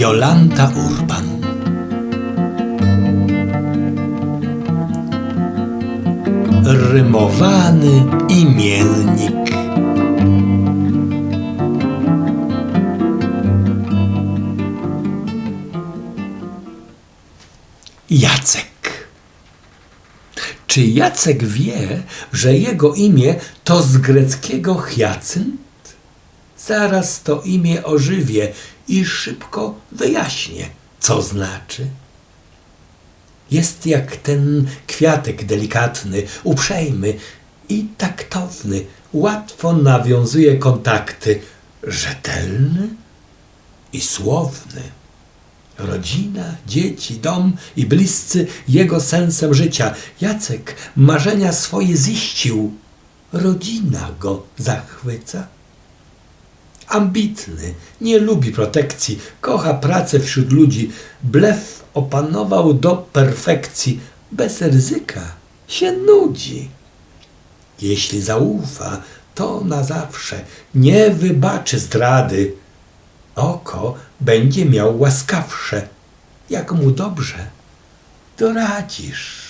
Jolanta Urban. Rymowany imiennik. Jacek. Czy Jacek wie, że jego imię to z greckiego hyacynt? Zaraz to imię ożywię i szybko wyjaśnię, co znaczy. Jest jak ten kwiatek delikatny, uprzejmy i taktowny, łatwo nawiązuje kontakty, rzetelny i słowny. Rodzina, dzieci, dom i bliscy jego sensem życia. Jacek marzenia swoje ziścił. Rodzina go zachwyca. Ambitny, nie lubi protekcji, kocha pracę wśród ludzi. Blef opanował do perfekcji. Bez ryzyka się nudzi. Jeśli zaufa, to na zawsze nie wybaczy zdrady. Oko będzie miał łaskawsze. Jak mu dobrze, doradzisz.